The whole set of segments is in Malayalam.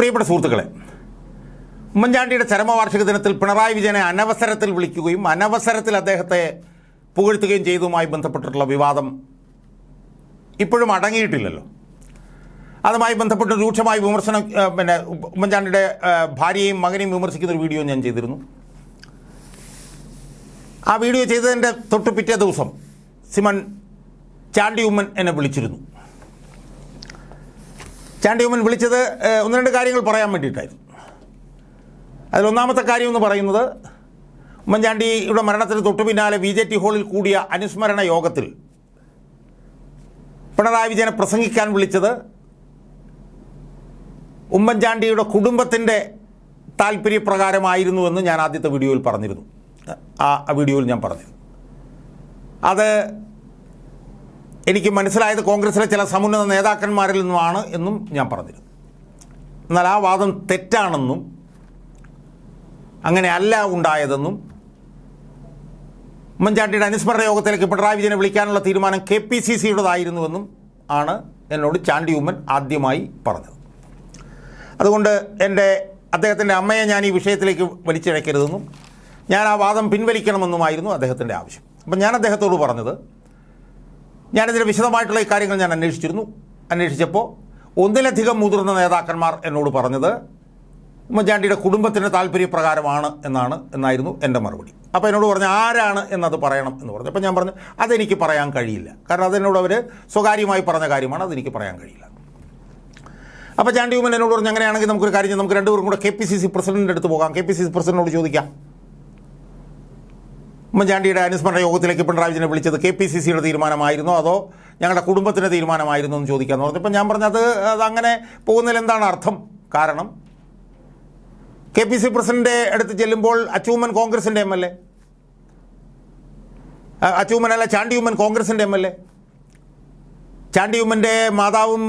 പ്രിയപ്പെട്ട സുഹൃത്തുക്കളെ ഉമ്മൻചാണ്ടിയുടെ ചരമവാർഷിക ദിനത്തിൽ പിണറായി വിജയനെ അനവസരത്തിൽ വിളിക്കുകയും അനവസരത്തിൽ അദ്ദേഹത്തെ പുകഴ്ത്തുകയും ചെയ്തതുമായി ബന്ധപ്പെട്ടിട്ടുള്ള വിവാദം ഇപ്പോഴും അടങ്ങിയിട്ടില്ലല്ലോ. അതുമായി ബന്ധപ്പെട്ട് രൂക്ഷമായ വിമർശനം പിന്നെ ഉമ്മൻചാണ്ടിയുടെ ഭാര്യയും മകനെയും വിമർശിക്കുന്ന ഒരു വീഡിയോ ഞാൻ ചെയ്തിരുന്നു. ആ വീഡിയോ ചെയ്തതിന്റെ തൊട്ട് പിറ്റേ ദിവസം സിമൻ ചാണ്ടി ഉമ്മൻ എന്നെ വിളിച്ചിരുന്നു. ചാണ്ടി ഉമ്മൻ വിളിച്ചത് ഒന്ന് രണ്ട് കാര്യങ്ങൾ പറയാൻ വേണ്ടിയിട്ടായിരുന്നു. അതിലൊന്നാമത്തെ കാര്യം എന്ന് പറയുന്നത് ഉമ്മൻചാണ്ടിയുടെ മരണത്തിന് തൊട്ടു പിന്നാലെ ബി ജെ ടി ഹാളിൽ കൂടിയ അനുസ്മരണ യോഗത്തിൽ പിണറായി വിജയനെ പ്രസംഗിക്കാൻ വിളിച്ചത് ഉമ്മൻചാണ്ടിയുടെ കുടുംബത്തിന്റെ താല്പര്യപ്രകാരമായിരുന്നുവെന്ന് ഞാൻ ആദ്യത്തെ വീഡിയോയിൽ പറഞ്ഞിരുന്നു. ആ വീഡിയോയിൽ ഞാൻ പറഞ്ഞിരുന്നു. അത് എനിക്ക് മനസ്സിലായത് കോൺഗ്രസിലെ ചില സമുന്നത നേതാക്കന്മാരിൽ നിന്നുമാണ് എന്നും ഞാൻ പറഞ്ഞിരുന്നു. എന്നാൽ ആ വാദം തെറ്റാണെന്നും അങ്ങനെ അല്ല ഉണ്ടായതെന്നും ഉമ്മൻചാണ്ടിയുടെ അനുസ്മരണ യോഗത്തിലേക്ക് പിണറായി വിജയനെ വിളിക്കാനുള്ള തീരുമാനം കെ പി സി സിയുടേതായിരുന്നുവെന്നും ആണ് എന്നോട് ചാണ്ടി ഉമ്മൻ ആദ്യമായി പറഞ്ഞത്. അതുകൊണ്ട് എന്റെ അദ്ദേഹത്തിന്റെ അമ്മയെ ഞാൻ ഈ വിഷയത്തിലേക്ക് വലിച്ചിഴക്കരുതെന്നും ഞാൻ ആ വാദം പിൻവലിക്കണമെന്നുമായിരുന്നു അദ്ദേഹത്തിന്റെ ആവശ്യം. അപ്പം ഞാൻ അദ്ദേഹത്തോട് പറഞ്ഞത് ഞാനിതിന് വിശദമായിട്ടുള്ള ഈ കാര്യങ്ങൾ ഞാൻ അന്വേഷിച്ചിരുന്നു. അന്വേഷിച്ചപ്പോൾ ഒന്നിലധികം മുതിർന്ന നേതാക്കന്മാർ എന്നോട് പറഞ്ഞത് ഉമ്മൻചാണ്ടിയുടെ കുടുംബത്തിന്റെ താല്പര്യപ്രകാരമാണ് എന്നാണ് എന്നായിരുന്നു എന്റെ മറുപടി. അപ്പോൾ എന്നോട് പറഞ്ഞു ആരാണ് എന്നത് പറയണം എന്ന് പറഞ്ഞു. അപ്പോൾ ഞാൻ പറഞ്ഞു അതെനിക്ക് പറയാൻ കഴിയില്ല. കാരണം അതെന്നോട് അവർ സ്വകാര്യമായി പറഞ്ഞ കാര്യമാണ് അതെനിക്ക് പറയാൻ കഴിയില്ല. അപ്പോൾ ചാണ്ടി ഉമ്മൻ എന്നോട് പറഞ്ഞു അങ്ങനെയാണെങ്കിൽ നമുക്കൊരു കാര്യം നമുക്ക് രണ്ടുപേരും കൂടെ കെ പി സി സി പ്രസിഡന്റിന്റെ അടുത്ത് പോകാം. കെ പി സി സി പ്രസിഡന്റിനോട് ചോദിക്കാം. ഉമ്മൻചാണ്ടിയുടെ അനുസ്മരണ യോഗത്തിലേക്ക് പിണറായി വിജയനെ വിളിച്ചത് കെ പി സി സിയുടെ തീരുമാനമായിരുന്നോ? അതോ ഞങ്ങളുടെ കുടുംബത്തിന്റെ തീരുമാനമായിരുന്നോ എന്ന് ചോദിക്കാൻ ചോദിക്കാമെന്ന് പറഞ്ഞപ്പോൾ ഞാൻ പറഞ്ഞത് അത് അങ്ങനെ പോകുന്നതിൽ എന്താണ് അർത്ഥം? കാരണം കെ പി സി പ്രസിഡന്റെ അടുത്ത് ചെല്ലുമ്പോൾ അച്ചൂമ്മൻ കോൺഗ്രസിന്റെ എം എൽ എ. അച്ചൂമ്മൻ അല്ല ചാണ്ടിയുമ്മൻ കോൺഗ്രസിന്റെ എം എൽ എ. ചാണ്ടിയുമ്മന്റെ മാതാവും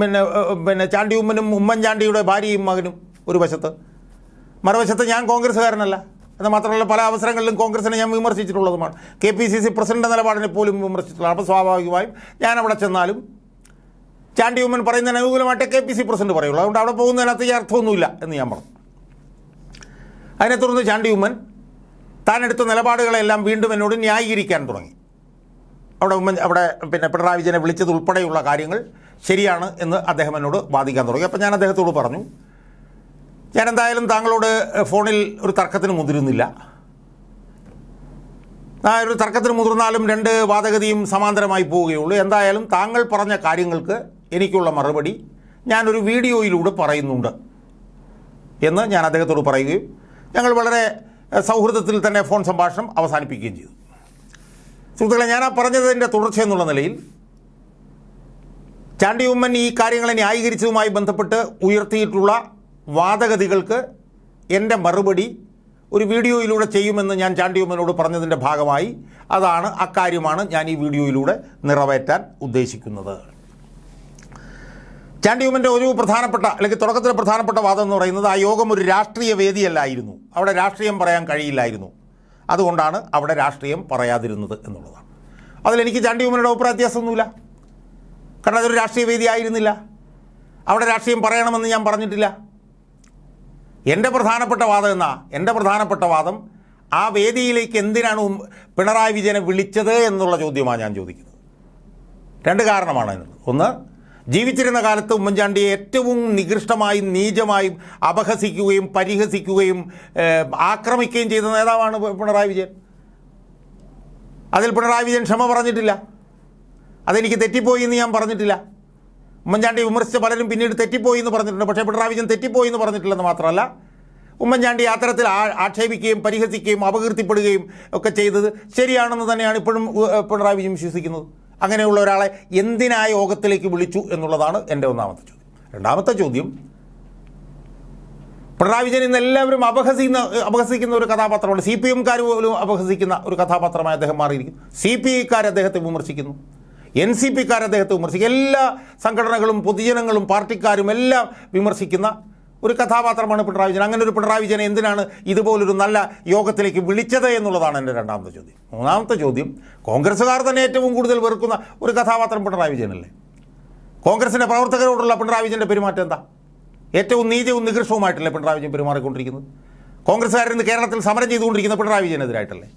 പിന്നെ പിന്നെ ചാണ്ടിയുമ്മനും ഉമ്മൻചാണ്ടിയുടെ ഭാര്യയും മകനും ഒരു വശത്ത്. മറുവശത്ത് ഞാൻ കോൺഗ്രസ്സുകാരനല്ല. എന്ന് മാത്രമല്ല പല അവസരങ്ങളിലും കോൺഗ്രസിനെ ഞാൻ വിമർശിച്ചിട്ടുള്ളതുമാണ്. K P C C president നിലപാടിനെ പോലും വിമർശിച്ചിട്ടുള്ള അപ്പോൾ സ്വാഭാവികമായും ഞാൻ അവിടെ ചെന്നാലും ചാണ്ടി ഉമ്മൻ പറയുന്നതിന് അനുകൂലമായിട്ട് കെ പി സി പ്രസിഡന്റ് പറയുള്ളൂ. അതുകൊണ്ട് അവിടെ പോകുന്നതിനകത്ത് ഈ അർത്ഥമൊന്നുമില്ല എന്ന് ഞാൻ പറഞ്ഞു. അതിനെ തുടർന്ന് ചാണ്ടി ഉമ്മൻ താൻ എടുത്ത നിലപാടുകളെല്ലാം വീണ്ടും എന്നോട് ന്യായീകരിക്കാൻ തുടങ്ങി. അവിടെ ഉമ്മൻ അവിടെ പിന്നെ പിണറായി വിജയനെ വിളിച്ചത് ഉൾപ്പെടെയുള്ള കാര്യങ്ങൾ ശരിയാണ് എന്ന് അദ്ദേഹം എന്നോട് വാദിക്കാൻ തുടങ്ങി. അപ്പോൾ ഞാൻ അദ്ദേഹത്തോട് പറഞ്ഞു ഞാൻ എന്തായാലും താങ്കളോട് ഫോണിൽ ഒരു തർക്കത്തിന് മുതിരുന്നില്ല. ഒരു തർക്കത്തിന് മുതിർന്നാലും രണ്ട് വാദഗതിയും സമാന്തരമായി പോവുകയുള്ളൂ. എന്തായാലും താങ്കൾ പറഞ്ഞ കാര്യങ്ങൾക്ക് എനിക്കുള്ള മറുപടി ഞാനൊരു വീഡിയോയിലൂടെ പറയുന്നുണ്ട് എന്ന് ഞാൻ അദ്ദേഹത്തോട് പറയുകയും ഞങ്ങൾ വളരെ സൗഹൃദത്തിൽ തന്നെ ഫോൺ സംഭാഷണം അവസാനിപ്പിക്കുകയും ചെയ്തു. സുഹൃത്തുക്കളെ ഞാൻ ആ പറഞ്ഞതിന്റെ തുടർച്ച എന്നുള്ള നിലയിൽ ചാണ്ടി ഉമ്മൻ ഈ കാര്യങ്ങളെ ന്യായീകരിച്ചതുമായി ബന്ധപ്പെട്ട് ഉയർത്തിയിട്ടുള്ള വാദഗതികൾക്ക് എന്റെ മറുപടി ഒരു വീഡിയോയിലൂടെ ചെയ്യുമെന്ന് ഞാൻ ചാണ്ടിയമ്മനോട് പറഞ്ഞതിന്റെ ഭാഗമായി അതാണ് അക്കാര്യമാണ് ഞാൻ ഈ വീഡിയോയിലൂടെ നിറവേറ്റാൻ ഉദ്ദേശിക്കുന്നത്. ചാണ്ടി ഉമ്മന്റെ ഒരു പ്രധാനപ്പെട്ട അല്ലെങ്കിൽ തുടക്കത്തിലെ പ്രധാനപ്പെട്ട വാദം എന്ന് പറയുന്നത് ആ യോഗം ഒരു രാഷ്ട്രീയ വേദിയല്ലായിരുന്നു. അവിടെ രാഷ്ട്രീയം പറയാൻ കഴിയില്ലായിരുന്നു. അതുകൊണ്ടാണ് അവിടെ രാഷ്ട്രീയം പറയാതിരുന്നത് എന്നുള്ളതാണ്. അതിലെനിക്ക് ചാണ്ടി ഉമ്മനോട് അഭിപ്രായ വ്യത്യാസമൊന്നുമില്ല. കാരണം അതൊരു രാഷ്ട്രീയ വേദി ആയിരുന്നില്ല അവിടെ രാഷ്ട്രീയം പറയണമെന്ന് ഞാൻ പറഞ്ഞിട്ടില്ല. എന്റെ പ്രധാനപ്പെട്ട വാദം എന്നാ? എന്റെ പ്രധാനപ്പെട്ട വാദം ആ വേദിയിലേക്ക് എന്തിനാണ് പിണറായി വിജയനെ വിളിച്ചത് എന്നുള്ള ചോദ്യമാണ് ഞാൻ ചോദിക്കുന്നത്. രണ്ട് കാരണമാണ് ഒന്ന് ജീവിച്ചിരുന്ന കാലത്ത് ഉമ്മൻചാണ്ടിയെ ഏറ്റവും നികൃഷ്ടമായും നീചമായും അപഹസിക്കുകയും പരിഹസിക്കുകയും ആക്രമിക്കുകയും ചെയ്ത നേതാവാണ് പിണറായി വിജയൻ. അതിൽ പിണറായി വിജയൻ ക്ഷമ പറഞ്ഞിട്ടില്ല. അതെനിക്ക് തെറ്റിപ്പോയി എന്ന് ഞാൻ പറഞ്ഞിട്ടില്ല. ഉമ്മൻചാണ്ടി വിമർശിച്ച പലരും പിന്നീട് തെറ്റിപ്പോയി എന്ന് പറഞ്ഞിട്ടുണ്ട്. പക്ഷേ പിണറായി വിജയൻ തെറ്റിപ്പോയി എന്ന് പറഞ്ഞിട്ടില്ലെന്ന് മാത്രമല്ല ഉമ്മൻചാണ്ടി അത്തരത്തിൽ ആക്ഷേപിക്കുകയും പരിഹസിക്കുകയും അപകീർത്തിപ്പെടുകയും ഒക്കെ ചെയ്തത് ശരിയാണെന്ന് തന്നെയാണ് ഇപ്പോഴും പിണറായി വിജയൻ വിശ്വസിക്കുന്നത്. അങ്ങനെയുള്ള ഒരാളെ എന്തിനാ യോഗത്തിലേക്ക് വിളിച്ചു എന്നുള്ളതാണ് എന്റെ ഒന്നാമത്തെ ചോദ്യം. രണ്ടാമത്തെ ചോദ്യം പിണറായി വിജയൻ ഇന്ന് എല്ലാവരും അപഹസിക്കുന്ന അപഹസിക്കുന്ന ഒരു കഥാപാത്രമാണ്. സി പി എംകാർ പോലും അപഹസിക്കുന്ന ഒരു കഥാപാത്രമായി അദ്ദേഹം മാറിയിരിക്കുന്നു. സി പി ഐക്കാർ അദ്ദേഹത്തെ വിമർശിക്കുന്നു. എൻ സി പിക്കാർ അദ്ദേഹത്തെ വിമർശിക്കും എല്ലാ സംഘടനകളും പൊതുജനങ്ങളും പാർട്ടിക്കാരും എല്ലാം വിമർശിക്കുന്ന ഒരു കഥാപാത്രമാണ് പിണറായി വിജയൻ. അങ്ങനെ ഒരു പിണറായി വിജയനെ എന്തിനാണ് ഇതുപോലൊരു നല്ല യോഗത്തിലേക്ക് വിളിച്ചത് എന്നുള്ളതാണ് എന്റെ രണ്ടാമത്തെ ചോദ്യം. മൂന്നാമത്തെ ചോദ്യം കോൺഗ്രസ്സുകാർ തന്നെ ഏറ്റവും കൂടുതൽ വെറുക്കുന്ന ഒരു കഥാപാത്രം പിണറായി വിജയനല്ലേ? കോൺഗ്രസിന്റെ പ്രവർത്തകരോടുള്ള പിണറായി വിജയന്റെ പെരുമാറ്റം എന്താ? ഏറ്റവും നീതിയും നികൃഷ്ടവുമായിട്ടല്ലേ പിണറായി വിജയൻ പെരുമാറിക്കൊണ്ടിരിക്കുന്നത്? കോൺഗ്രസ്സുകാരിന്ന് കേരളത്തിൽ സമരം ചെയ്തുകൊണ്ടിരിക്കുന്ന പിണറായി വിജയനെതിരായിട്ടല്ലേ?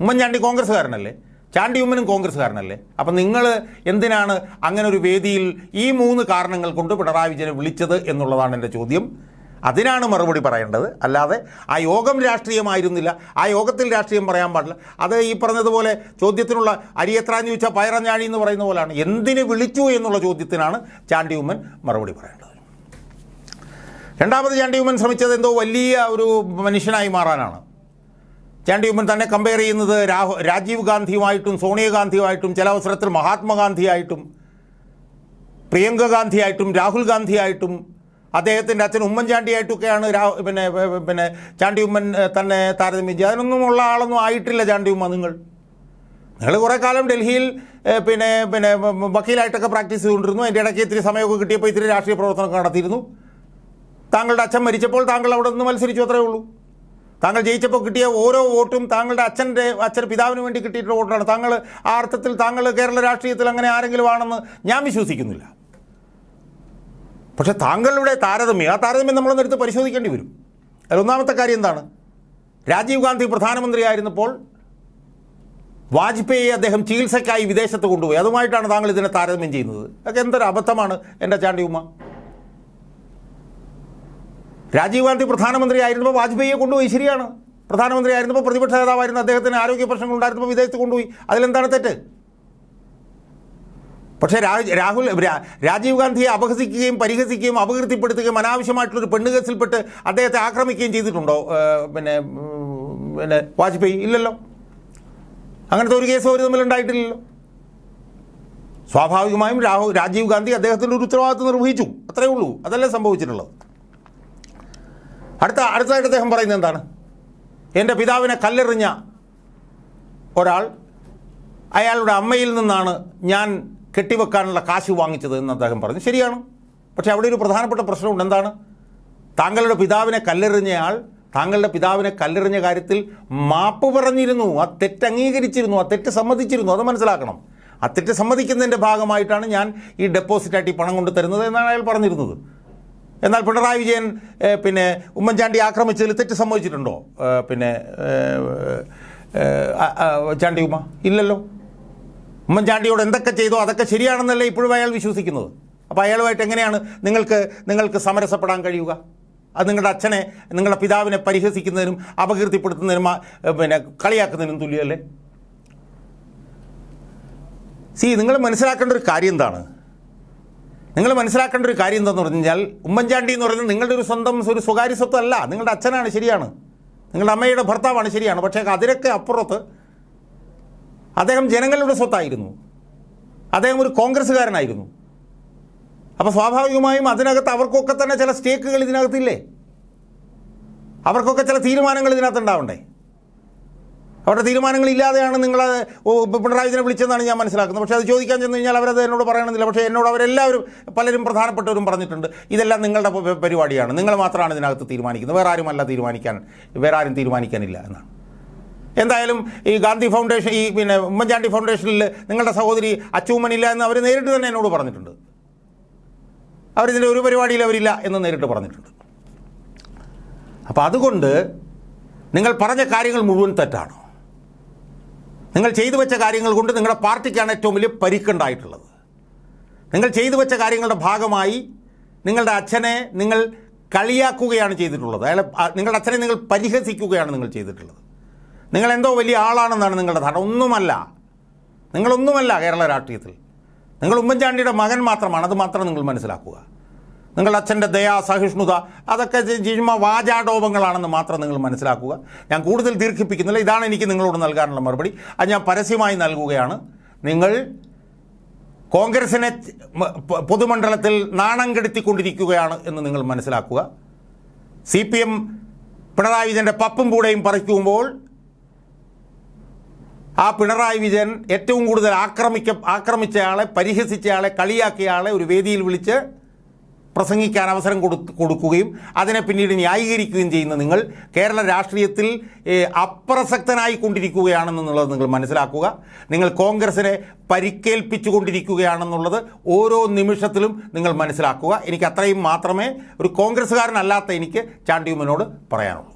ഉമ്മൻചാണ്ടി കോൺഗ്രസ്സുകാരനല്ലേ? ചാണ്ടി ഉമ്മനും കോൺഗ്രസ്സുകാരനല്ലേ? അപ്പം നിങ്ങൾ എന്തിനാണ് അങ്ങനെ ഒരു വേദിയിൽ ഈ മൂന്ന് കാരണങ്ങൾ കൊണ്ട് പിണറായി വിജയനെ വിളിച്ചത് എന്നുള്ളതാണ് എന്റെ ചോദ്യം. അതിനാണ് മറുപടി പറയേണ്ടത്. അല്ലാതെ ആ യോഗം രാഷ്ട്രീയമായിരുന്നില്ല. ആ യോഗത്തിൽ രാഷ്ട്രീയം പറയാൻ പാടില്ല. അത് ഈ പറഞ്ഞതുപോലെ ചോദ്യത്തിനുള്ള അരിയത്രാഞ്ഞു ചോദിച്ചാൽ പയറഞ്ഞാഴി എന്ന് പറയുന്ന പോലെയാണ് എന്തിന് വിളിച്ചു എന്നുള്ള ചോദ്യത്തിനാണ് ചാണ്ടി ഉമ്മൻ മറുപടി പറയേണ്ടത്. രണ്ടാമത് ചാണ്ടി ഉമ്മൻ ശ്രമിച്ചത് എന്തോ വലിയ ഒരു മനുഷ്യനായി മാറാനാണ്. ചാണ്ടി ഉമ്മൻ തന്നെ കമ്പയർ ചെയ്യുന്നത് രാഹു രാജീവ് ഗാന്ധിയുമായിട്ടും സോണിയാഗാന്ധിയുമായിട്ടും ചില അവസരത്തിൽ മഹാത്മാഗാന്ധിയായിട്ടും പ്രിയങ്ക ഗാന്ധിയായിട്ടും രാഹുൽ ഗാന്ധിയായിട്ടും അദ്ദേഹത്തിന്റെ അച്ഛൻ ഉമ്മൻചാണ്ടിയായിട്ടൊക്കെയാണ് രാ പിന്നെ പിന്നെ ചാണ്ടി ഉമ്മൻ തന്നെ താരതമ്യം ചെയ്യുക അതിനൊന്നുമുള്ള ആളൊന്നും ആയിട്ടില്ല ചാണ്ടി ഉമ്മ നിങ്ങൾ. നിങ്ങൾ കുറേ കാലം ഡൽഹിയിൽ പിന്നെ പിന്നെ വക്കീലായിട്ടൊക്കെ പ്രാക്ടീസ് ചെയ്തുകൊണ്ടിരുന്നു. അതിന്റെ ഇടയ്ക്ക് ഇത്തിരി സമയമൊക്കെ കിട്ടിയപ്പോൾ ഇത്തിരി രാഷ്ട്രീയ പ്രവർത്തനമൊക്കെ നടത്തിയിരുന്നു. താങ്കളുടെ അച്ഛൻ മരിച്ചപ്പോൾ താങ്കൾ അവിടെ നിന്ന് മത്സരിച്ചു അത്രേ ഉള്ളൂ. താങ്കൾ ജയിച്ചപ്പോൾ കിട്ടിയ ഓരോ വോട്ടും താങ്കളുടെ അച്ഛന്റെ അച്ഛൻ പിതാവിന് വേണ്ടി കിട്ടിയിട്ടുള്ള വോട്ടാണ്. താങ്കൾ ആ അർത്ഥത്തിൽ താങ്കൾ കേരള രാഷ്ട്രീയത്തിൽ അങ്ങനെ ആരെങ്കിലും ആണെന്ന് ഞാൻ വിശ്വസിക്കുന്നില്ല. പക്ഷെ താങ്കളുടെ താരതമ്യം ആ താരതമ്യം നമ്മളൊന്ന് എടുത്ത് പരിശോധിക്കേണ്ടി വരും. അതിലൊന്നാമത്തെ കാര്യം എന്താണ്? രാജീവ് ഗാന്ധി പ്രധാനമന്ത്രിയായിരുന്നപ്പോൾ വാജ്പേയി അദ്ദേഹം ചികിത്സയ്ക്കായി വിദേശത്ത് കൊണ്ടുപോയി. അതുമായിട്ടാണ് താങ്കൾ ഇതിനെ താരതമ്യം ചെയ്യുന്നത്. അതൊക്കെ എന്തൊരു അബദ്ധമാണ് എന്റെ ചാണ്ടി ഉമ്മ. രാജീവ് ഗാന്ധി പ്രധാനമന്ത്രി ആയിരുന്നപ്പോൾ വാജ്പേയിയെ കൊണ്ടുപോയി ശരിയാണ്. പ്രധാനമന്ത്രി ആയിരുന്നപ്പോൾ പ്രതിപക്ഷ നേതാവായിരുന്നു അദ്ദേഹത്തിന് ആരോഗ്യ പ്രശ്നങ്ങൾ ഉണ്ടായിരുന്നപ്പോൾ വിദേശത്ത് കൊണ്ടുപോയി. അതിലെന്താണ് തെറ്റ്? പക്ഷേ രാഹുൽ രാജീവ് ഗാന്ധിയെ അപഹസിക്കുകയും പരിഹസിക്കുകയും അപകീർത്തിപ്പെടുത്തുകയും അനാവശ്യമായിട്ടുള്ളൊരു പെണ്ണുകേസിൽപ്പെട്ട് അദ്ദേഹത്തെ ആക്രമിക്കുകയും ചെയ്തിട്ടുണ്ടോ? പിന്നെ പിന്നെ വാജ്പേയി ഇല്ലല്ലോ. അങ്ങനത്തെ ഒരു കേസ് അവർ തമ്മിൽ ഉണ്ടായിട്ടില്ലല്ലോ. സ്വാഭാവികമായും രാഹുൽ രാജീവ് ഗാന്ധി അദ്ദേഹത്തിന്റെ ഒരു ഉത്തരവാദിത്വം നിർവഹിച്ചു. അത്രയേ ഉള്ളൂ. അതല്ലേ സംഭവിച്ചിട്ടുള്ളത്? അടുത്ത അടുത്തതായിട്ട് അദ്ദേഹം പറയുന്നത് എന്താണ്? എന്റെ പിതാവിനെ കല്ലെറിഞ്ഞ ഒരാൾ അയാളുടെ അമ്മയിൽ നിന്നാണ് ഞാൻ കെട്ടിവെക്കാനുള്ള കാശ് വാങ്ങിച്ചത് എന്ന് അദ്ദേഹം പറഞ്ഞു. ശരിയാണ്. പക്ഷേ അവിടെ ഒരു പ്രധാനപ്പെട്ട പ്രശ്നമുണ്ട്. എന്താണ്? താങ്കളുടെ പിതാവിനെ കല്ലെറിഞ്ഞയാൾ താങ്കളുടെ പിതാവിനെ കല്ലെറിഞ്ഞ കാര്യത്തിൽ മാപ്പ് പറഞ്ഞിരുന്നു. ആ തെറ്റ് അംഗീകരിച്ചിരുന്നു. ആ തെറ്റ് സമ്മതിച്ചിരുന്നു. അത് മനസ്സിലാക്കണം. ആ തെറ്റ് സമ്മതിക്കുന്നതിന്റെ ഭാഗമായിട്ടാണ് ഞാൻ ഈ ഡെപ്പോസിറ്റായിട്ട് ഈ പണം കൊണ്ടു തരുന്നത് എന്നാണ് അയാൾ പറഞ്ഞിരുന്നത്. എന്നാൽ പിണറായി വിജയൻ പിന്നെ ഉമ്മൻചാണ്ടി ആക്രമിച്ചതിൽ തെറ്റ് സംഭവിച്ചിട്ടുണ്ടോ? പിന്നെ ചാണ്ടി ഉമ്മ ഇല്ലല്ലോ. ഉമ്മൻചാണ്ടിയോട് എന്തൊക്കെ ചെയ്തോ? അതൊക്കെ ശരിയാണെന്നല്ലേ ഇപ്പോഴും അയാൾ വിശ്വസിക്കുന്നത്. അപ്പോൾ അയാളുമായിട്ട് എങ്ങനെയാണ് നിങ്ങൾക്ക് നിങ്ങൾക്ക് സമരസപ്പെടാൻ കഴിയുക? അത് നിങ്ങളുടെ അച്ഛനെ നിങ്ങളുടെ പിതാവിനെ പരിഹസിക്കുന്നതിനും അപകീർത്തിപ്പെടുത്തുന്നതിനും പിന്നെ കളിയാക്കുന്നതിനും തുല്യമല്ലേ? സി നിങ്ങൾ മനസ്സിലാക്കേണ്ട ഒരു കാര്യം എന്താണ്? നിങ്ങൾ മനസ്സിലാക്കേണ്ട ഒരു കാര്യം എന്താണെന്ന് പറഞ്ഞു കഴിഞ്ഞാൽ ഉമ്മൻചാണ്ടി എന്ന് പറയുന്നത് നിങ്ങളുടെ ഒരു സ്വന്തം ഒരു സ്വകാര്യ സ്വത്തല്ല നിങ്ങളുടെ അച്ഛനാണ് ശരിയാണ്. നിങ്ങളുടെ അമ്മയുടെ ഭർത്താവാണ് ശരിയാണ്. പക്ഷേ അതിനൊക്കെ അപ്പുറത്ത് അദ്ദേഹം ജനങ്ങളുടെ സ്വത്തായിരുന്നു. അദ്ദേഹം ഒരു കോൺഗ്രസ്സുകാരനായിരുന്നു. അപ്പോൾ സ്വാഭാവികമായും അതിനകത്ത് അവർക്കൊക്കെ തന്നെ ചില സ്റ്റേക്കുകൾ ഇതിനകത്തില്ലേ? അവർക്കൊക്കെ ചില തീരുമാനങ്ങൾ ഇതിനകത്ത് ഉണ്ടാവണ്ടേ? അവരുടെ തീരുമാനങ്ങൾ ഇല്ലാതെയാണ് നിങ്ങൾ പിണറായി വിജയനെ വിളിച്ചതെന്നാണ് ഞാൻ മനസ്സിലാക്കുന്നത്. പക്ഷേ അത് ചോദിക്കാൻ ചെന്ന് കഴിഞ്ഞാൽ അവരത് എന്നോട് പറയണമെന്നില്ല. പക്ഷേ എന്നോട് അവരെല്ലാവരും പലരും പ്രധാനപ്പെട്ടവരും പറഞ്ഞിട്ടുണ്ട്. ഇതെല്ലാം നിങ്ങളുടെ പരിപാടിയാണ്. നിങ്ങൾ മാത്രമാണ് ഇതിനകത്ത് തീരുമാനിക്കുന്നത്. വേറെ ആരുമല്ല തീരുമാനിക്കാൻ വേറെ ആരും തീരുമാനിക്കാനില്ല എന്നാണ്. എന്തായാലും ഈ ഗാന്ധി ഫൗണ്ടേഷൻ ഈ പിന്നെ ഉമ്മൻചാണ്ടി ഫൗണ്ടേഷനിൽ നിങ്ങളുടെ സഹോദരി അച്ചൂമ്മനില്ല എന്ന് അവർ നേരിട്ട് തന്നെ എന്നോട് പറഞ്ഞിട്ടുണ്ട്. അവരിതിന്റെ ഒരു പരിപാടിയിൽ അവരില്ല എന്ന് നേരിട്ട് പറഞ്ഞിട്ടുണ്ട്. അപ്പോൾ അതുകൊണ്ട് നിങ്ങൾ പറഞ്ഞ കാര്യങ്ങൾ മുഴുവൻ തെറ്റാണ്? നിങ്ങൾ ചെയ്തു വെച്ച കാര്യങ്ങൾ കൊണ്ട് നിങ്ങളുടെ പാർട്ടിക്കാണ് ഏറ്റവും വലിയ പരിക്കുണ്ടായിട്ടുള്ളത്. നിങ്ങൾ ചെയ്തു വെച്ച കാര്യങ്ങളുടെ ഭാഗമായി നിങ്ങളുടെ അച്ഛനെ നിങ്ങൾ കളിയാക്കുകയാണ് ചെയ്തിട്ടുള്ളത്. അയാളെ നിങ്ങളുടെ അച്ഛനെ നിങ്ങൾ പരിഹസിക്കുകയാണ് നിങ്ങൾ ചെയ്തിട്ടുള്ളത്. നിങ്ങൾ എന്തോ വലിയ ആളാണെന്നാണ് നിങ്ങളുടെ ധാരണ. ഒന്നുമല്ല. നിങ്ങളൊന്നുമല്ല കേരള രാഷ്ട്രീയത്തിൽ. നിങ്ങൾ ഉമ്മൻചാണ്ടിയുടെ മകൻ മാത്രമാണ്. അത് മാത്രം നിങ്ങൾ മനസ്സിലാക്കുക. നിങ്ങളുടെ അച്ഛന്റെ ദയാ സഹിഷ്ണുത അതൊക്കെ ചുമ്മാ വാചാടോപങ്ങളാണെന്ന് മാത്രം നിങ്ങൾ മനസ്സിലാക്കുക. ഞാൻ കൂടുതൽ ദീർഘിപ്പിക്കുന്നില്ല. ഇതാണ് എനിക്ക് നിങ്ങളോട് നൽകാനുള്ള മറുപടി. അത് ഞാൻ പരസ്യമായി നൽകുകയാണ്. നിങ്ങൾ കോൺഗ്രസിനെ പൊതുമണ്ഡലത്തിൽ നാണം കെടുത്തിക്കൊണ്ടിരിക്കുകയാണ് എന്ന് നിങ്ങൾ മനസ്സിലാക്കുക. സി പി എം പിണറായി വിജയന്റെ പപ്പും കൂടെയും പറിക്കുമ്പോൾ ആ പിണറായി വിജയൻ ഏറ്റവും കൂടുതൽ ആക്രമിക്ക ആക്രമിച്ചയാളെ പരിഹസിച്ചയാളെ കളിയാക്കിയ ആളെ ഒരു വേദിയിൽ വിളിച്ച് പ്രസംഗിക്കാൻ അവസരം കൊടു കൊടുക്കുകയും അതിനെ പിന്നീട് ന്യായീകരിക്കുകയും ചെയ്യുന്ന നിങ്ങൾ കേരള രാഷ്ട്രീയത്തിൽ അപ്രസക്തനായി കൊണ്ടിരിക്കുകയാണെന്നുള്ളത് നിങ്ങൾ മനസ്സിലാക്കുക. നിങ്ങൾ കോൺഗ്രസിനെ പരിക്കേൽപ്പിച്ചു കൊണ്ടിരിക്കുകയാണെന്നുള്ളത് ഓരോ നിമിഷത്തിലും നിങ്ങൾ മനസ്സിലാക്കുക. എനിക്ക് അത്രയും മാത്രമേ ഒരു കോൺഗ്രസ്സുകാരനല്ലാത്ത എനിക്ക് ചാണ്ടിയുമ്മനോട് പറയാനുള്ളൂ.